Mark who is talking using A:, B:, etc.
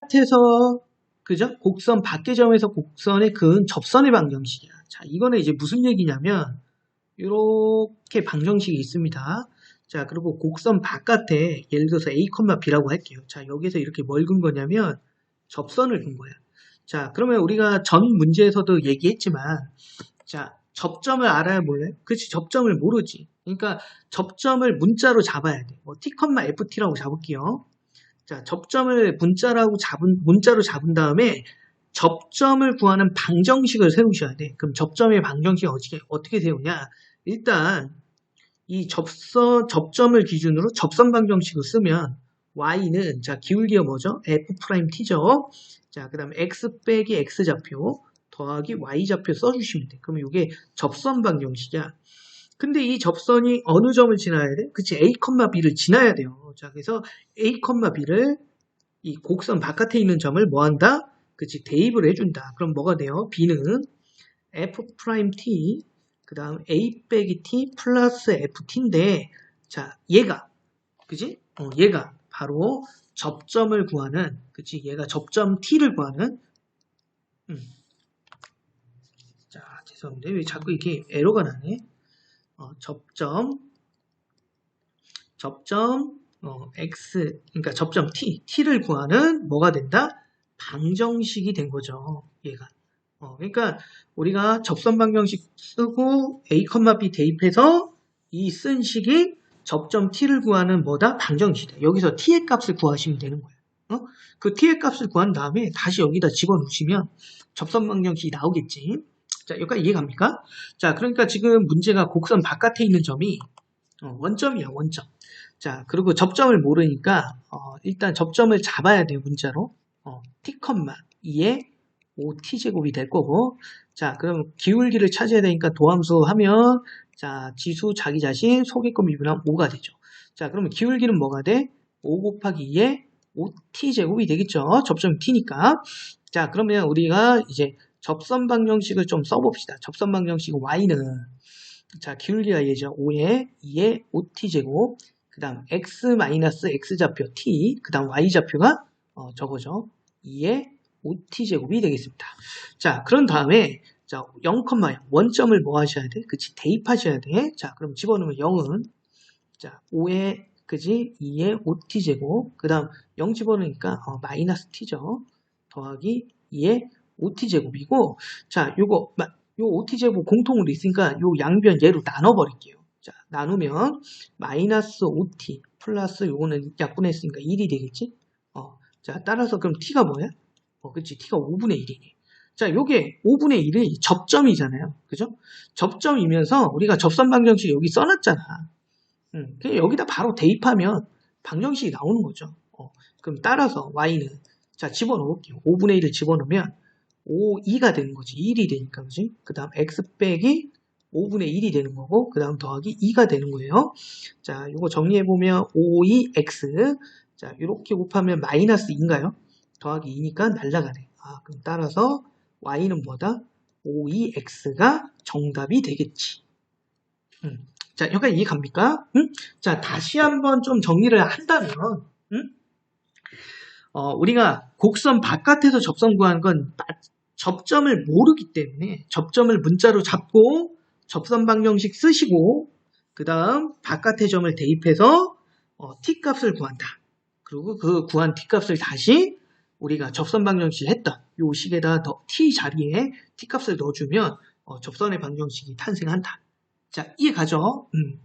A: 바깥에서 그죠? 곡선 밖의 점에서 곡선의 그은 접선의 방정식이야. 자, 이거는 이제 무슨 얘기냐면 이렇게 방정식이 있습니다. 자, 그리고 곡선 바깥에 예를 들어서 A, B라고 할게요. 자, 여기서 이렇게 뭘 근 거냐면 접선을 근 거야. 자, 그러면 우리가 전 문제에서도 얘기했지만 자, 접점을 알아야 몰래? 그치, 접점을 모르지. 그러니까 접점을 문자로 잡아야 돼. 뭐 T, FT라고 잡을게요. 자, 접점을 문자라고 잡은, 문자로 잡은 다음에 접점을 구하는 방정식을 세우셔야 돼. 그럼 접점의 방정식이 어떻게, 어떻게 세우냐? 일단, 이 접선, 접점을 기준으로 접선 방정식을 쓰면 y는, 자, 기울기가 뭐죠? f't죠? 자, 그 다음에 x 빼기 x좌표 더하기 y좌표 써주시면 돼. 그러면 이게 접선 방정식이야. 근데 이 접선이 어느 점을 지나야 돼? 그치, A, B를 지나야 돼요. 자, 그래서 A, B를 이 곡선 바깥에 있는 점을 뭐 한다? 그치, 대입을 해준다. 그럼 뭐가 돼요? B는 F'T, 그 다음 A 빼기 T 플러스 FT인데, 자, 얘가, 그치? 어, 얘가 바로 접점을 구하는, 그치? 얘가 접점 T를 구하는, 음. 자, 죄송합니다. 왜 자꾸 이렇게 에러가 나네? 어, 접점. 접점 어, x 그러니까 접점 t t를 구하는 뭐가 된다? 방정식이 된 거죠 얘가. 어, 그러니까 우리가 접선 방정식 쓰고 a, b 대입해서 이 쓴 식이 접점 t를 구하는 뭐다? 방정식이다. 여기서 t의 값을 구하시면 되는 거예요. 어? 그 t의 값을 구한 다음에 다시 여기다 집어넣으시면 접선 방정식이 나오겠지 자, 여기까지 이해갑니까? 자, 그러니까 지금 문제가 곡선 바깥에 있는 점이 어, 원점이야, 원점. 자, 그리고 접점을 모르니까 어, 일단 접점을 잡아야 돼요, 문자로. 어, t, 2에 5t제곱이 될 거고 자, 그럼 기울기를 찾아야 되니까 도함수 하면 자, 지수 자기 자신 소개권 미분하면 5가 되죠. 자, 그러면 기울기는 뭐가 돼? 5 곱하기 2에 5t제곱이 되겠죠. 접점 t니까. 자, 그러면 우리가 이제 접선 방정식을 좀 써봅시다. 접선 방정식 y는 자 기울기가 얘죠. 5에 2에 5t제곱 그 다음 x-x좌표 t 그 다음 y좌표가 어, 저거죠. 2에 5t제곱이 되겠습니다. 자 그런 다음에 자 0,0 원점을 뭐 하셔야 돼? 그치 대입하셔야 돼. 자 그럼 집어넣으면 0은 자 5에 그지 2에 5t제곱 그 다음 0 집어넣으니까 어, 마이너스 t죠. 더하기 2에 OT제곱이고 자 요거 요 OT제곱 공통으로 있으니까 요 양변 얘로 나눠버릴게요. 자 나누면 마이너스 OT 플러스 요거는 약분했으니까 1이 되겠지? 어, 자 따라서 그럼 T가 뭐야? 어, 그치 T가 5분의 1이네. 자, 요게 5분의 1이 접점이잖아요. 그죠? 접점이면서 우리가 접선 방정식 여기 써놨잖아. 음, 그냥 여기다 바로 대입하면 방정식이 나오는 거죠. 어, 그럼 따라서 y는 자 집어넣을게요. 5분의 1을 집어넣으면 5, 2가 되는 거지. 1이 되니까, 그지? 그 다음 x 빼기 5분의 1이 되는 거고, 그 다음 더하기 2가 되는 거예요. 자, 이거 정리해보면 5, 2, x. 자, 이렇게 곱하면 마이너스 2인가요? 더하기 2니까 날라가네. 아, 그럼 따라서 y는 뭐다? 5, 2, x가 정답이 되겠지. 음. 자, 여기까지 이해 갑니까? 음? 자, 다시 한번 좀 정리를 한다면, 음? 어, 우리가 곡선 바깥에서 접선 구하는 건 접점을 모르기 때문에 접점을 문자로 잡고 접선 방 정식 쓰시고 그 다음 바깥의 점을 대입해서 어, t값을 구한다. 그리고 그 구한 t값을 다시 우리가 접선 방 정식 했던 요 식에다 더 t 자리에 t값을 넣어주면 어, 접선의 방정식이 탄생한다. 자 이해 가죠? 음.